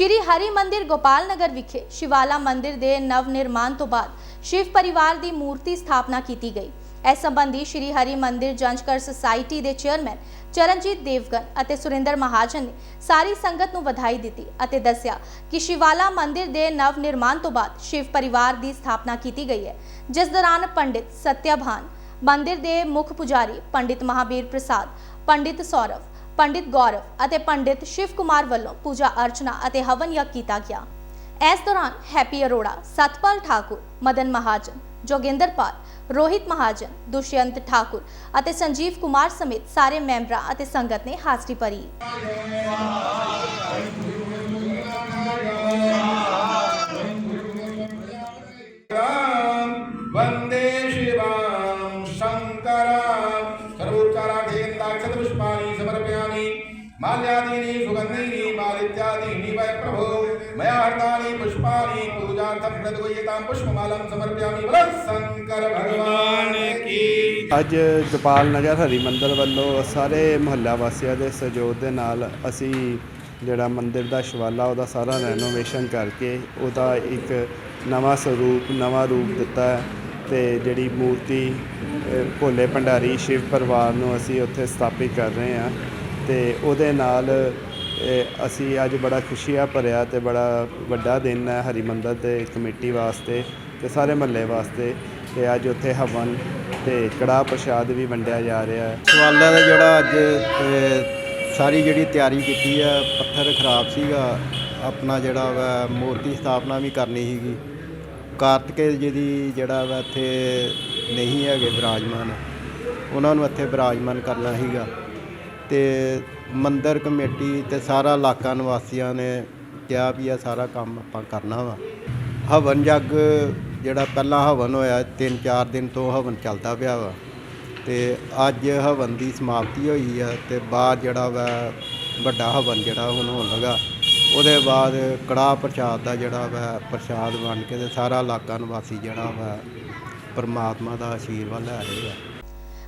ਸ਼੍ਰੀ ਹਰੀ ਮੰਦਿਰ ਗੋਪਾਲ ਨਗਰ ਵਿਖੇ ਸ਼ਿਵਾਲਾ ਮੰਦਿਰ ਦੇ ਨਵ ਨਿਰਮਾਣ ਤੋਂ ਬਾਅਦ ਸ਼ਿਵ ਪਰਿਵਾਰ ਦੀ ਮੂਰਤੀ ਸਥਾਪਨਾ ਕੀਤੀ ਗਈ। ਇਸ ਸੰਬੰਧੀ ਸ਼੍ਰੀ ਹਰੀ ਮੰਦਿਰ ਜੰਜਕਰ ਸੁਸਾਇਟੀ ਦੇ ਚੇਅਰਮੈਨ ਚਰਨਜੀਤ ਦੇਵਗਨ ਅਤੇ ਸੁਰਿੰਦਰ ਮਹਾਜਨ ਨੇ ਸਾਰੀ ਸੰਗਤ ਨੂੰ ਵਧਾਈ ਦਿੱਤੀ ਅਤੇ ਦੱਸਿਆ ਕਿ ਸ਼ਿਵਾਲਾ ਮੰਦਿਰ ਦੇ ਨਵ ਨਿਰਮਾਣ ਤੋਂ ਬਾਅਦ ਸ਼ਿਵ ਪਰਿਵਾਰ ਦੀ ਸਥਾਪਨਾ ਕੀਤੀ ਗਈ ਹੈ। ਜਿਸ ਦੌਰਾਨ ਪੰਡਿਤ ਸਤਿਆਭਾਨ, ਮੰਦਿਰ ਦੇ ਮੁੱਖ ਪੁਜਾਰੀ ਪੰਡਿਤ ਮਹਾਵੀਰ ਪ੍ਰਸਾਦ, ਪੰਡਿਤ ਸੌਰਵ ਪੰਡਿਤ ਗੌਰਵ ਅਤੇ ਪੰਡਿਤ ਸ਼ਿਵ ਕੁਮਾਰ ਵੱਲੋਂ ਪੂਜਾ ਅਰਚਨਾ ਅਤੇ ਹਵਨ ਯੱਗ ਕੀਤਾ ਗਿਆ। ਇਸ ਦੌਰਾਨ ਹੈਪੀ ਅਰੋੜਾ, ਸਤਪਾਲ ਠਾਕੁਰ, ਮਦਨ ਮਹਾਜਨ, ਜੋਗਿੰਦਰ ਪਾਲ, ਰੋਹਿਤ ਮਹਾਜਨ, ਦੁਸ਼ਯੰਤ ਠਾਕੁਰ ਅਤੇ ਸੰਜੀਵ ਕੁਮਾਰ ਸਮੇਤ ਸਾਰੇ ਮੈਂਬਰਾਂ ਅਤੇ ਸੰਗਤ ਨੇ ਹਾਜ਼ਰੀ ਭਰੀ। राम माल्यादीनि सुगन्धीनि मालित्यादीनि वै प्रभो मया हर्तानि पुष्पाणि पूजार्थं प्रद्वयतां पुष्पमालां समर्पयामि बोलो शङ्कर भगवान की ਅੱਜ ਗੋਪਾਲ ਨਗਰ ਹਰੀ ਮੰਦਰ ਵੱਲੋਂ ਸਾਰੇ ਮੁਹੱਲਾ ਵਾਸੀਆਂ ਦੇ ਸਹਿਯੋਗ ਦੇ ਨਾਲ ਅਸੀਂ ਜਿਹੜਾ ਮੰਦਿਰ ਦਾ ਸ਼ਿਵਾਲਾ ਉਹਦਾ ਸਾਰਾ ਰੈਨੋਵੇਸ਼ਨ ਕਰਕੇ ਉਹਦਾ ਇੱਕ ਨਵਾਂ ਸਰੂਪ ਨਵਾਂ ਰੂਪ ਦਿੱਤਾ ਹੈ ਤੇ ਜਿਹੜੀ ਮੂਰਤੀ ਅ, ਭੋਲੇ ਭੰਡਾਰੀ ਸ਼ਿਵ ਪਰਿਵਾਰ ਨੂੰ ਅਸੀਂ ਉੱਥੇ ਸਥਾਪਿਤ ਕਰ ਰਹੇ ਹਾਂ ਤੇ ਉਹਦੇ ਨਾਲ ਅਸੀਂ ਅੱਜ ਬੜਾ ਖੁਸ਼ੀਆ ਭਰਿਆ ਤੇ ਬੜਾ ਵੱਡਾ ਦਿਨ ਹੈ ਹਰੀ ਮੰਦਰ ਦੇ ਕਮੇਟੀ ਵਾਸਤੇ ਤੇ ਸਾਰੇ ਮਹੱਲੇ ਵਾਸਤੇ ਤੇ ਅੱਜ ਉੱਥੇ ਹਵਨ ਤੇ ਕੜਾਹ ਪ੍ਰਸ਼ਾਦ ਵੀ ਵੰਡਿਆ ਜਾ ਰਿਹਾ ਹੈ। ਸਵਾਲਾਂ ਦਾ ਜਿਹੜਾ ਅੱਜ ਸਾਰੀ ਜਿਹੜੀ ਤਿਆਰੀ ਕੀਤੀ ਆ, ਪੱਥਰ ਖਰਾਬ ਸੀਗਾ, ਆਪਣਾ ਜਿਹੜਾ ਵਾ ਮੂਰਤੀ ਸਥਾਪਨਾ ਵੀ ਕਰਨੀ ਸੀਗੀ। ਕਾਰਤਿਕੇ ਜੀ ਦੀ ਜਿਹੜਾ ਵਾ ਇੱਥੇ ਨਹੀਂ ਹੈਗੇ ਵਿਰਾਜਮਾਨ ਉਹਨਾਂ ਨੂੰ ਇੱਥੇ ਵਿਰਾਜਮਾਨ ਕਰਨਾ ਸੀਗਾ। ਤੇ ਮੰਦਿਰ ਕਮੇਟੀ ਤੇ ਸਾਰਾ ਇਲਾਕਾ ਨਿਵਾਸੀਆਂ ਨੇ ਕਿਹਾ ਵੀ ਇਹ ਸਾਰਾ ਕੰਮ ਆਪਾਂ ਕਰਨਾ ਵਾ। ਹਵਨ ਜੱਗ ਜਿਹੜਾ ਪਹਿਲਾਂ ਹਵਨ ਹੋਇਆ, ਤਿੰਨ ਚਾਰ ਦਿਨ ਤੋਂ ਹਵਨ ਚੱਲਦਾ ਪਿਆ ਵਾ। ਤੇ ਅੱਜ ਹਵਨ ਦੀ ਸਮਾਪਤੀ ਹੋਈ ਆ ਤੇ ਬਾਅਦ ਜਿਹੜਾ ਵਾ ਵੱਡਾ ਹਵਨ ਜਿਹੜਾ ਹੁਣ ਹੋਣ ਲੱਗਾ, ਉਹਦੇ ਬਾਅਦ ਕੜਾਹ ਪ੍ਰਸ਼ਾਦ ਦਾ ਜਿਹੜਾ ਵਾ ਪ੍ਰਸ਼ਾਦ ਬਣ ਕੇ ਤੇ ਸਾਰਾ ਇਲਾਕਾ ਨਿਵਾਸੀ ਜਿਹੜਾ ਵਾ ਪਰਮਾਤਮਾ ਦਾ ਆਸ਼ੀਰਵਾਦ ਲੈ ਰਹੇ ਆ।